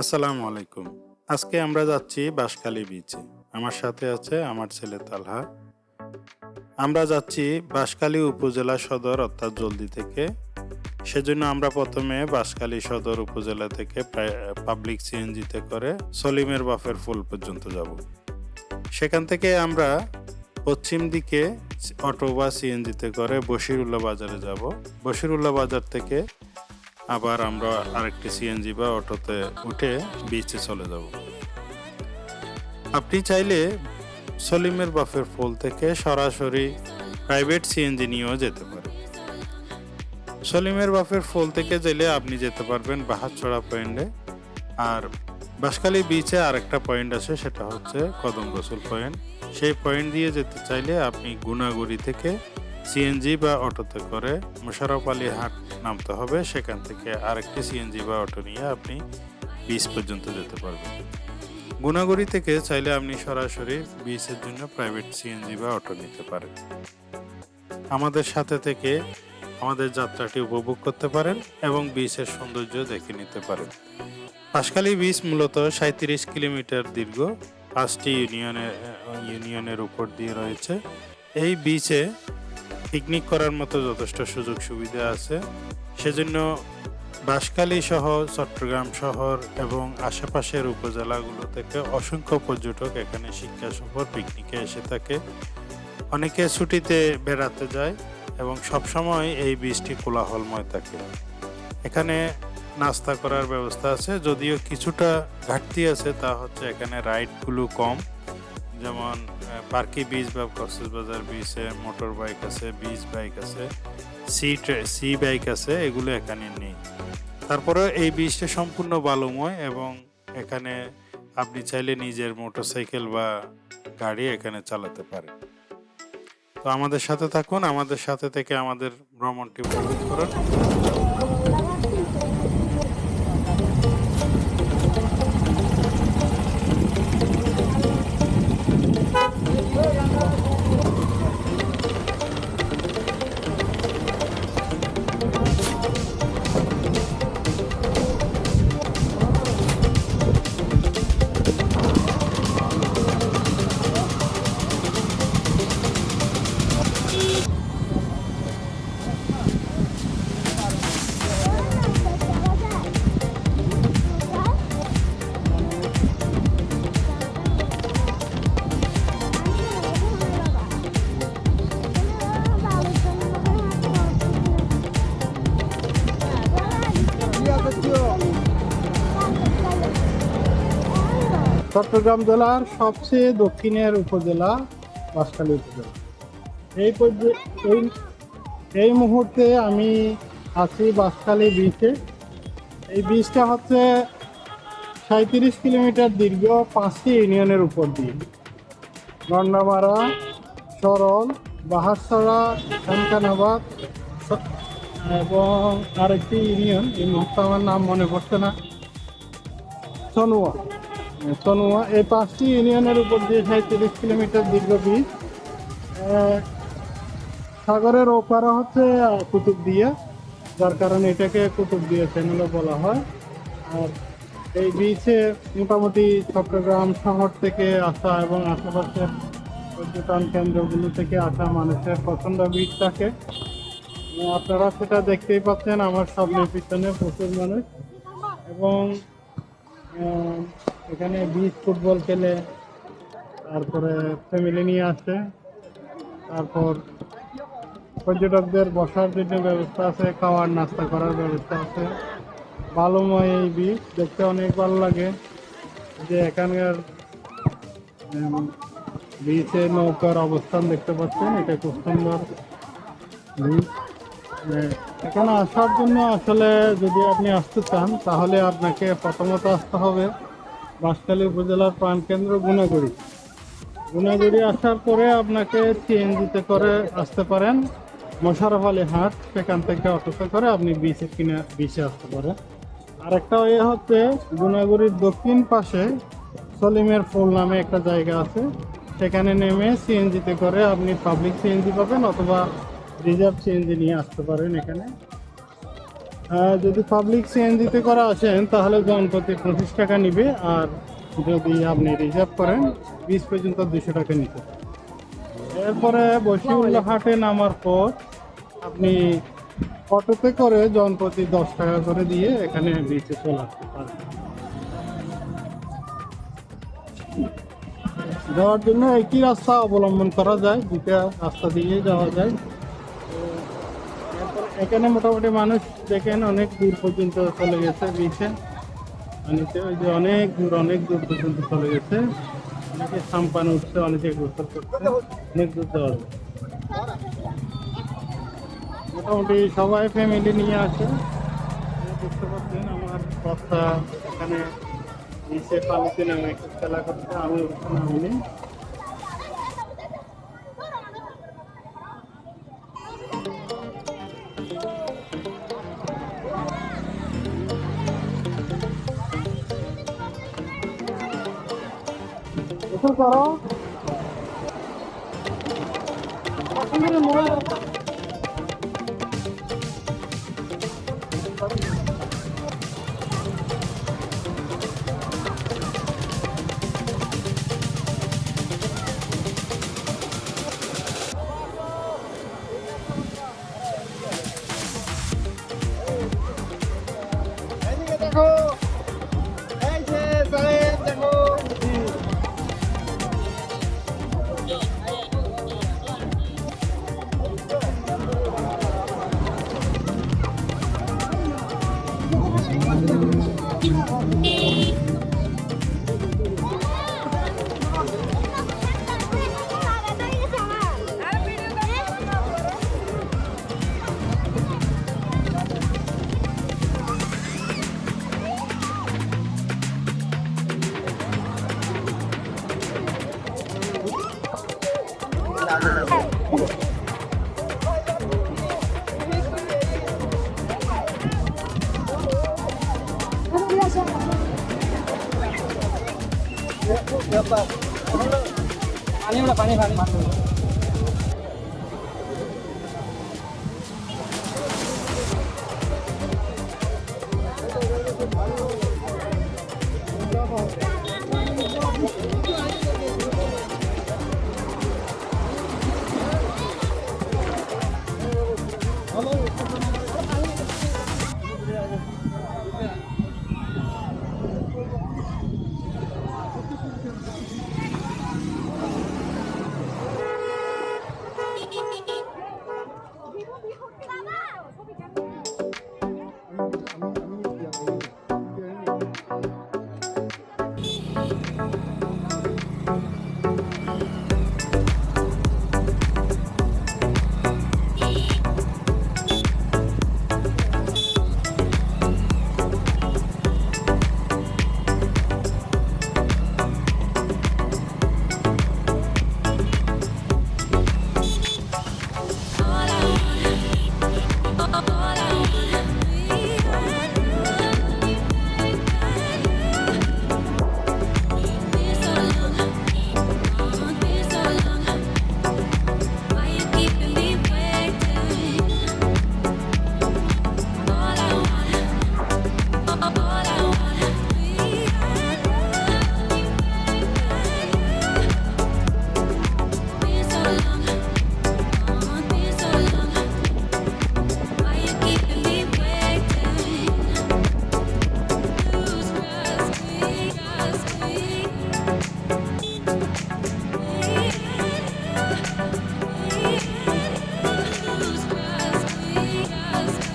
আসসালামু আলাইকুম। আজকে আমরা যাচ্ছি বাঁশখালী বিচে আমার সাথে আছে আমার ছেলে তালহা। আমরা যাচ্ছি বাঁশখালী উপজেলা সদর, অর্থাৎ জলদি থেকে। সেজন্য আমরা প্রথমে বাঁশখালী সদর উপজেলা থেকে পাবলিক সিএনজিতে করে সলিমের বাফের ফুল পর্যন্ত যাব। সেখান থেকে আমরা পশ্চিম দিকে অটো বা সিএনজিতে করে বশিরুল্লাহ বাজারে যাব। বশিরুল্লাহ বাজার থেকে আবার আমরা আরেকটি সিএনজি বা অটোতে উঠে বিচে চলে যাব। আপনি চাইলে সলিমের বাফের ফুল থেকে সরাসরি প্রাইভেট সিএনজি নিয়েও যেতে পারেন। সলিমের বাফের ফুল থেকে চাইলে আপনি যেতে পারবেন বাহাতছড়া পয়েন্টে। আর বাঁশখালী বিচে আরেকটা পয়েন্ট আছে, সেটা হচ্ছে কদম রসুল পয়েন্ট। সেই পয়েন্ট দিয়ে যেতে চাইলে আপনি গুনাগুড়ি থেকে সিএনজি বা অটোতে করে মোশারফ আলী হাট নামতে হবে, সেখান থেকে আরেকটি সিএনজি বা অটো নিয়ে আপনি বিচ পর্যন্ত যেতে পারবেন। গুনাগুড়ি থেকে চাইলে আপনি সরাসরি বিচের জন্য প্রাইভেট সিএনজি বা অটো নিতে পারেন। আমাদের সাথে থেকে আমাদের যাত্রাটি উপভোগ করতে পারেন এবং বিচের সৌন্দর্য দেখে নিতে পারেন। পাশখালী বিচ মূলত সাঁত্রিশ কিলোমিটার দীর্ঘ, পাঁচটি ইউনিয়নের ইউনিয়নের উপর দিয়ে রয়েছে। এই বিচে পিকনিক করার মতো যথেষ্ট সুযোগ সুবিধা আছে। সেজন্য বাঁশখালী সহ চট্টগ্রাম শহর এবং আশেপাশের উপজেলাগুলো থেকে অসংখ্য পর্যটক এখানে শিক্ষা সফর পিকনিকে এসে থাকে। অনেকে ছুটিতে বেড়াতে যায় এবং সবসময় এই বীজটি কোলাহলময় থাকে। এখানে নাস্তা করার ব্যবস্থা আছে। যদিও কিছুটা ঘাটতি আছে, তা হচ্ছে এখানে রাইডগুলো কম। যেমন পার্কি বিচ বা কক্সবাজার বিচে, মোটর বাইক আছে, বিচ বাইক আছে, সি সি বাইক আছে, এগুলো এখানে নেই। তারপরে এই বিচটা সম্পূর্ণ বালুময় এবং এখানে আপনি চাইলে নিজের মোটরসাইকেল বা গাড়ি এখানে চালাতে পারেন। তো আমাদের সাথে থাকুন, আমাদের সাথে থেকে আমাদের ভ্রমণটি উপভোগ করুন। চট্টগ্রাম জেলার সবচেয়ে দক্ষিণের উপজেলা বাঁশখালী উপজেলা। এই এই এই মুহূর্তে আমি আছি বাঁশখালী বিচে এই বিচটা হচ্ছে সাঁত্রিশ কিলোমিটার দীর্ঘ পাঁচটি ইউনিয়নের উপর দিয়ে। গন্ডামারা সরল বাহারছড়া, খানকানাবাদ স- এবং আরেকটি ইউনিয়ন, এই মুহূর্তে আমার নাম মনে পড়ছে না। সনুয়া তনুয়া এই পাঁচটি ইউনিয়নের উপর দিয়ে সাঁত্রিশ কিলোমিটার দীর্ঘ বীজ সাগরের ওপারা হচ্ছে আহ, কুতুবদিয়া যার কারণে এটাকে কুতুবদিয়া চ্যানেলও বলা হয়। আর এই বিচে মোটামুটি চট্টগ্রাম শহর থেকে আসা এবং আশেপাশের পর্যটন কেন্দ্রগুলো থেকে আসা মানুষের পছন্দ বিচ থাকে। আপনারা সেটা দেখতেই পাচ্ছেন আমার স্বপ্নের পিছনে প্রচুর মানুষ। এবং এখানে বিচ ফুটবল খেলে, তারপরে ফ্যামিলি নিয়ে আসে, তারপর পর্যটকদের বসার জন্য ব্যবস্থা আছে, খাওয়ার, নাস্তা করার ব্যবস্থা আছে। ভালোময় এই বিচ দেখতে অনেক ভালো লাগে। যে এখানকার বিচে নৌকার অবস্থান দেখতে পাচ্ছেন, এটা খুব সুন্দর এখানে আসার জন্য আসলে যদি আপনি আসতে চান, তাহলে আপনাকে প্রথমত আসতে হবে বাঁশখালী উপজেলার প্রাণকেন্দ্র গুণাগুড়ি। গুণাগুড়ি আসার পরে আপনাকে সিএনজিতে করে আসতে পারেন। মোশারফ আলী হাট, সেখান থেকে অটোতে করে আপনি বিচে কিনে বিচে আসতে পারেন। আরেকটা ইয়ে হচ্ছে গুণাগুড়ির দক্ষিণ পাশে সলিমের ফুল নামে একটা জায়গা আছে। সেখানে নেমে সিএনজিতে করে আপনি পাবলিক সিএনজি পাবেন অথবা রিজার্ভ সিএনজি নিয়ে আসতে পারেন এখানে। যদি পাবলিক সিএনজিতে করা আসেন, তাহলে জনপ্রতি পঁচিশ টাকা নিবে, আর যদি আপনি রিজার্ভ করেন, বিশ পর্যন্ত দুশো টাকা নিতে এরপরে বসিউল্লাহ হাটে নামার পর আপনি অটোতে করে জনপ্রতি দশ টাকা করে দিয়ে এখানে বিচে চলে আসতে পারেন। যাওয়ার জন্য একই রাস্তা অবলম্বন করা যায় দুটা রাস্তা দিয়ে যাওয়া যায়। এখানে মোটামুটি মানুষ দেখেন অনেক দূর পর্যন্ত চলে গেছে বিচে পানিতে ওই যে অনেক দূর অনেক দূর পর্যন্ত চলে গেছে। অনেকে সাম্পান উঠছে, অনেকে গোসল করছে। অনেক দূর যাওয়া মোটামুটি সবাই ফ্যামিলি নিয়ে আসে। বুঝতে পারছেন, আমার বাচ্চা এখানে নিচে পানিতে নেমে খেলা করছে আমি ওখানে 힘들어 모아.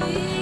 sweet.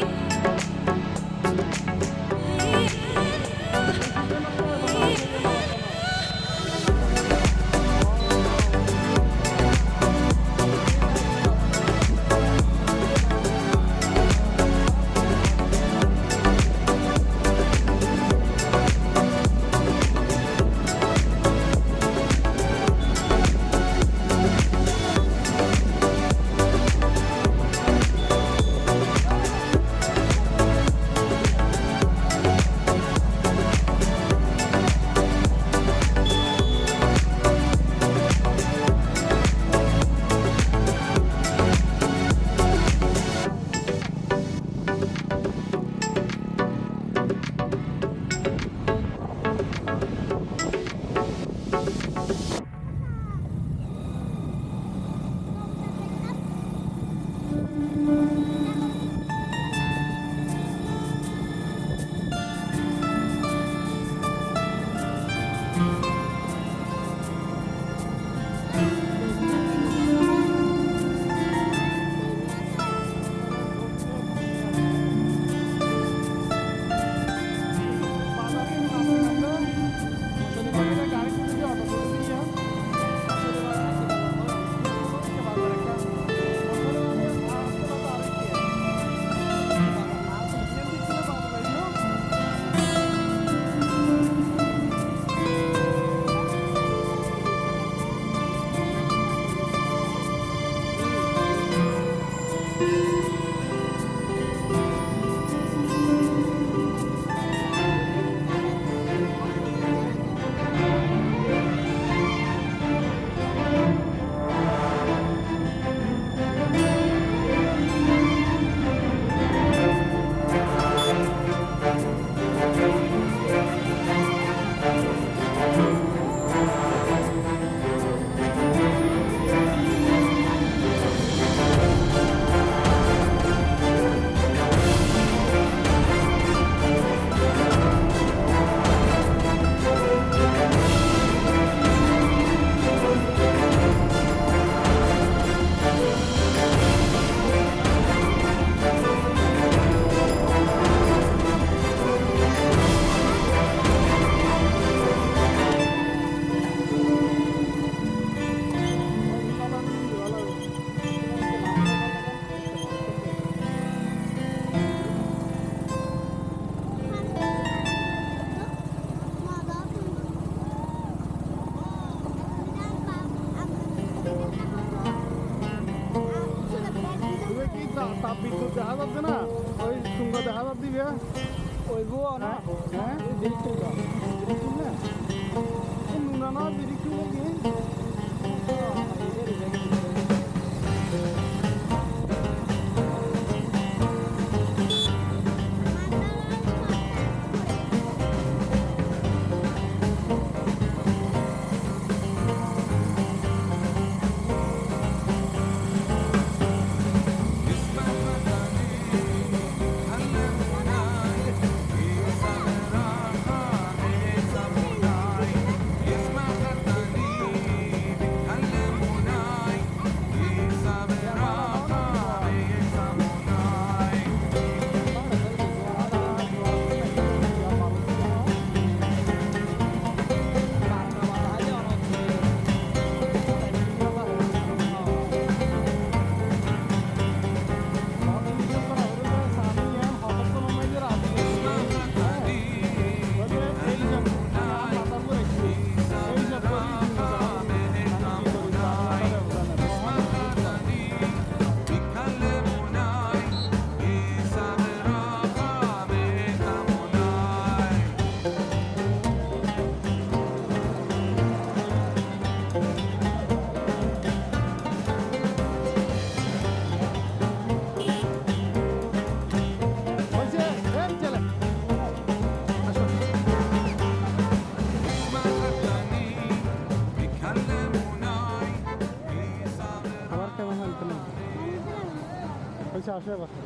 হ্যাঁ নুনানা বিরিক্তি লাগে হয়েছে আবার কেমন